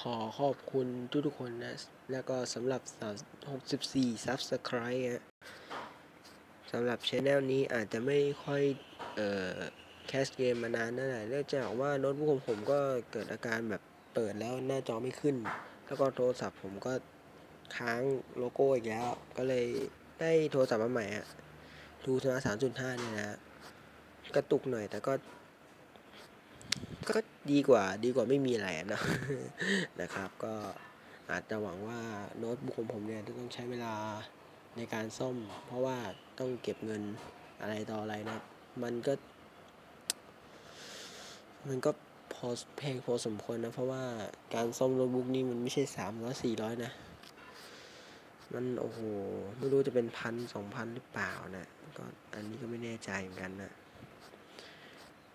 ขอขอบคุณทุกๆคนนะ แล้วก็สำหรับ 64 Subscribe ฮะสำหรับช anel นี้อาจจะไม่ค่อย เอ่อ แคสเกมมานานนั่นแหละเนื่องจากว่าโน้ตบุ๊กของผมก็เกิดอาการแบบเปิดแล้วหน้าจอไม่ขึ้น แล้วก็โทรศัพท์ผมก็ค้างโลโก้อีกแล้ว ก็เลยได้โทรศัพท์มาใหม่อะดูสมาสามจุดห้าเนี่ยนะ กระตุกหน่อยแต่ก็ ก็ดีกว่าดีกว่าไม่มีอะไรนะนะครับ ก็อาจจะหวังว่าโน้ตบุ๊กของผมเนี่ยต้องใช้เวลาในการซ่อม เพราะว่าต้องเก็บเงินอะไรต่ออะไรนะมันก็ มันก็พอแพงพอสมควรนะ เพราะว่าการซ่อมโน้ตบุ๊กนี่มันไม่ใช่สามร้อยสี่ร้อยนะ มันโอ้โห ไม่รู้จะเป็นพันสองพันหรือเปล่านะก็อันนี้ก็ไม่แน่ใจเหมือนกันนะ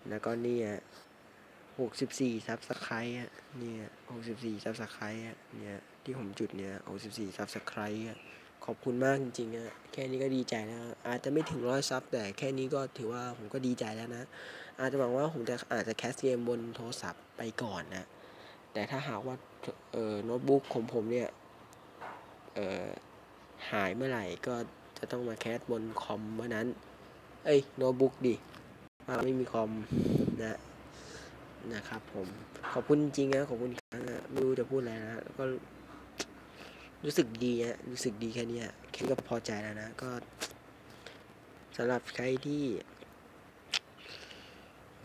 แล้วก็นี่อะ หกสิบสี่ซับสไครต์อะเนี่ยหกสิบสี่ซับสไครต์อะเนี่ยที่ผมจุดเนี่ยหกสิบสี่ซับสไครต์อะขอบคุณมากจริงๆอะแค่นี้ก็ดีใจแล้ว อาจจะไม่ถึงร้อยซับแต่แค่นี้ก็ถือว่าผมก็ดีใจแล้วนะ อาจจะหวังว่าผมจะอาจจะแคสเกมบนโทรศัพท์ไปก่อนนะ แต่ถ้าหากว่าเอ่อโน้ตบุ๊กของผมเนี่ยเอ่อหายเมื่อไหร่ก็จะต้องมาแคสบนคอมเมื่อนั้น เอ้ยโน้ตบุ๊กดิว่าไม่มีคอมนะ นะครับผมขอบคุณจริงนะขอบคุณครั้งนะไม่รู้จะพูดอะไรนะแล้วก็รู้สึกดีนะรู้สึกดีแค่นี้แค่นี้ก็พอใจแล้วนะ ก็สำหรับใครที่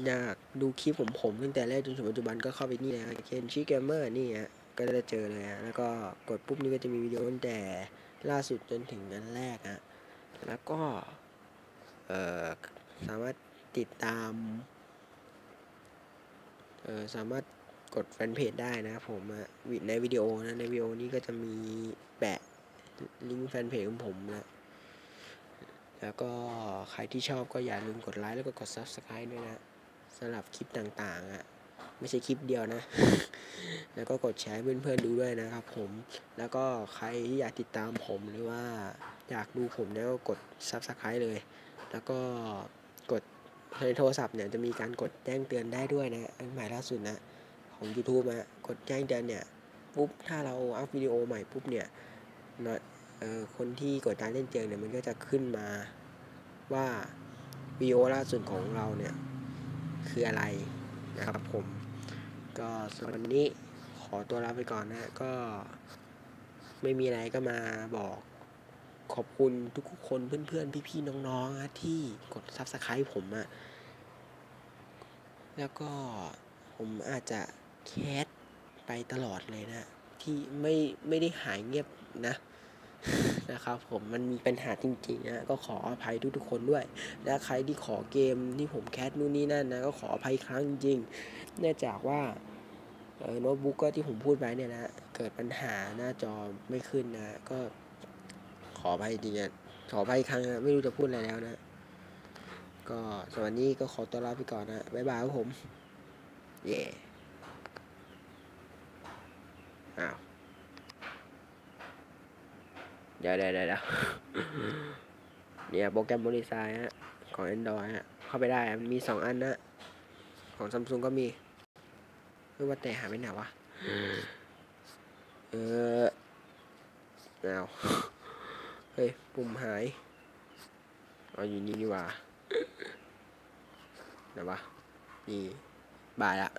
อยากดูคลิปผมผมตั้งแต่แรกจนถึงปัจจุบันก็เข้าไปนี่นะเคนชิเกมเมอร์นี่ฮะก็จะเจอเลยฮะแล้วก็กดปุ๊บนี่ก็จะมีวิดีโอตั้งแต่ล่าสุดจนถึงนั้นแรกฮะแล้วก็ เอ่อ สามารถติดตาม สามารถกดแฟนเพจได้นะครับผมวิในวิดีโอนะในวิดีโอนี้ก็จะมีแปะลิงก์แฟนเพจของผมนะแล้วก็ใครที่ชอบก็อย่าลืมกดไลค์แล้วก็กด Subscribe ด้วยนะสำหรับคลิปต่างๆอะไม่ใช่คลิปเดียวนะ แล้วก็กดแชร์เพื่อนๆดูด้วยนะครับผม แล้วก็ใครที่อยากติดตามผมหรือว่าอยากดูผมเนี่ยก็กด Subscribe เลย แล้วก็ ในโทรศัพท์เนี่ยจะมีการกดแจ้งเตือนได้ด้วยนะอันใหม่ล่าสุดนะของ YouTube อะกดแจ้งเตือนเนี่ยปุ๊บถ้าเราอัพวิดีโอใหม่ปุ๊บเนี่ยนะเออคนที่กดการเล่นเจอเนี่ยมันก็จะขึ้นมาว่าวิดีโอล่าสุดของเราเนี่ยคืออะไรนะครับผม ก็สำหรับวันนี้ขอตัวลาไปก่อนนะก็ไม่มีอะไรก็มาบอก ขอบคุณทุกๆคนเพื่อนๆ พี่ๆ น้องๆนะที่กด Subscribe ผมอะแล้วก็ผมอาจจะแคสไปตลอดเลยนะ ที่ไม่ไม่ได้หายเงียบนะนะครับผมมันมีปัญหาจริงๆนะก็ขออภัยทุกๆคนด้วย และใครที่ขอเกมที่ผมแคสนู่นนี่นั่นนะก็ขออภัยครั้งจริงๆเนื่องจากว่าโน้ตบุ๊กก็ที่ผมพูดไปเนี่ยนะเกิดปัญหาหน้าจอไม่ขึ้นนะก็ ขออภัยจริงๆขออภัยอีกครั้งนะไม่รู้จะพูดอะไรแล้วนะ ก็สำหรับวันนี้ก็ขอตัวลาไปก่อนนะบ๊ายบายครับผม เย่อ้าวเดี๋ยวเดี๋ยวเดี๋ยวเดี๋ยวเนี่ยโปรแกรมบริษัทฮะของ Android ฮะเข้าไปได้อะมันมีสองอันนะ ของซัมซุงก็มีไม่ว่าแต่หาไปไหนวะ เออเอา เฮ้ย ปุ่มหายเอาอยู่นี่นี่ว่าไหนวะนี่ บายละ